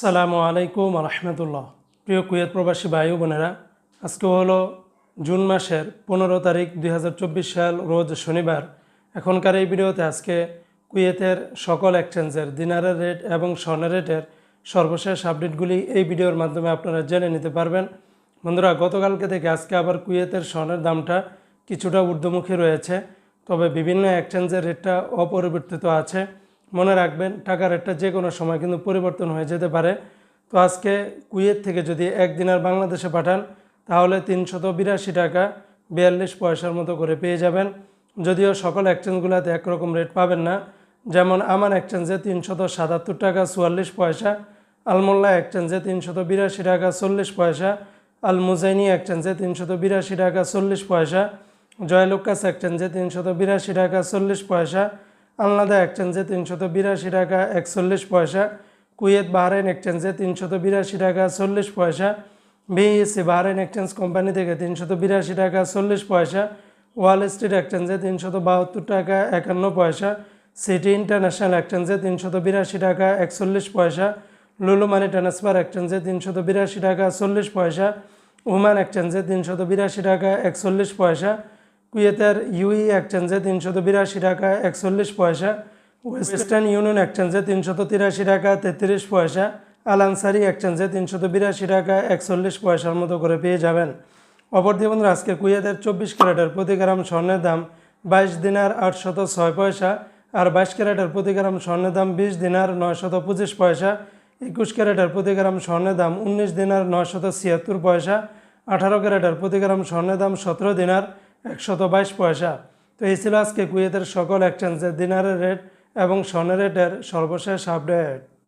সালামু আলাইকুম রহমতুল্লাহ প্রিয় কুয়েত প্রবাসী ভাই বোনেরা, আজকে হলো জুন মাসের পনেরো তারিখ দুই হাজার চব্বিশ সাল, রোজ শনিবার। এখনকার এই ভিডিওতে আজকে কুয়েতের সকল এক্সচেঞ্জের দিনারের রেট এবং স্বর্ণের রেটের সর্বশেষ আপডেটগুলি এই ভিডিওর মাধ্যমে আপনারা জেনে নিতে পারবেন। বন্ধুরা, গতকালকে থেকে আজকে আবার কুয়েতের স্বর্ণের দামটা কিছুটা ঊর্ধ্বমুখী রয়েছে, তবে বিভিন্ন এক্সচেঞ্জের রেটটা অপরিবর্তিত আছে। মনে রাখবেন, টাকার রেটটা যে কোনো সময় কিন্তু পরিবর্তন হয়ে যেতে পারে। তো আজকে কুয়েত থেকে যদি একদিনের বাংলাদেশে পাঠান, তাহলে তিনশত বিরাশি টাকা বিয়াল্লিশ পয়সার মতো করে পেয়ে যাবেন। যদিও সকল এক্সচেঞ্জগুলোতে একরকম রেট পাবেন না, যেমন আমার এক্সচেঞ্জে তিনশত সাতাত্তর টাকা চুয়াল্লিশ পয়সা, আলমোল্লা এক্সচেঞ্জে তিনশত বিরাশি টাকা চল্লিশ পয়সা আল মুজাইনি এক্সচেঞ্জে তিনশত বিরাশি টাকা চল্লিশ পয়সা জয়লুকাস এক্সচেঞ্জে তিনশত বিরাশি টাকা চল্লিশ পয়সা আলনাদা এক্সচেঞ্জে তিনশত বিরাশি টাকা, একচল্লিশ পয়সা। কুয়েত বাহরাইন এক্সচেঞ্জে তিনশত বিরাশি টাকা, চল্লিশ পয়সা। বিএসসি বাহরাইন এক্সচেঞ্জ কোম্পানি থেকে তিনশত বিরাশি টাকা, চল্লিশ পয়সা। ওয়াল স্ট্রিট এক্সচেঞ্জে তিনশত বাহাত্তর টাকা, একান্ন পয়সা। সিটি ইন্টারন্যাশনাল এক্সচেঞ্জে তিনশত বিরাশি টাকা, একচল্লিশ পয়সা। লুলু মানি ট্রান্সফার এক্সচেঞ্জে তিনশত বিরাশি টাকা, চল্লিশ পয়সা। ওমান এক্সচেঞ্জে তিনশত বিরাশি টাকা, একচল্লিশ পয়সা। কুয়েতের ইউই এক্সচেঞ্জে তিনশত বিরাশি টাকা, একচল্লিশ পয়সা, ওয়েস্টার্ন ইউনিয়ন এক্সচেঞ্জে তিনশত তিরাশি টাকা, তেত্রিশ পয়সা আলানসারি এক্সচেঞ্জে তিনশত বিরাশি টাকা, একচল্লিশ পয়সার মতো করে পেয়ে যাবেন। অপরদিকে বন্ধুরা, আজকে কুয়েতের চব্বিশ ক্যারেটের প্রতি গ্রাম স্বর্ণের দাম বাইশ দিনার আটশত ছয় পয়সা, আর বাইশ ক্যারেটের প্রতি গ্রাম স্বর্ণের দাম বিশ দিনার নয়শত পঁচিশ পয়সা, একুশ ক্যারেটের প্রতি গ্রাম স্বর্ণের দাম উনিশ দিনার নয়শত ছিয়াত্তর পয়সা, আঠারো ক্যারেটের প্রতি গ্রাম স্বর্ণের দাম সতেরো দিনার একশত বাইশ পয়সা। তো এই ছিল আজকে কুয়েতের সকল এক্সচেঞ্জের দিনারের রেট এবং স্বর্ণের রেটের সর্বশেষ আপডেট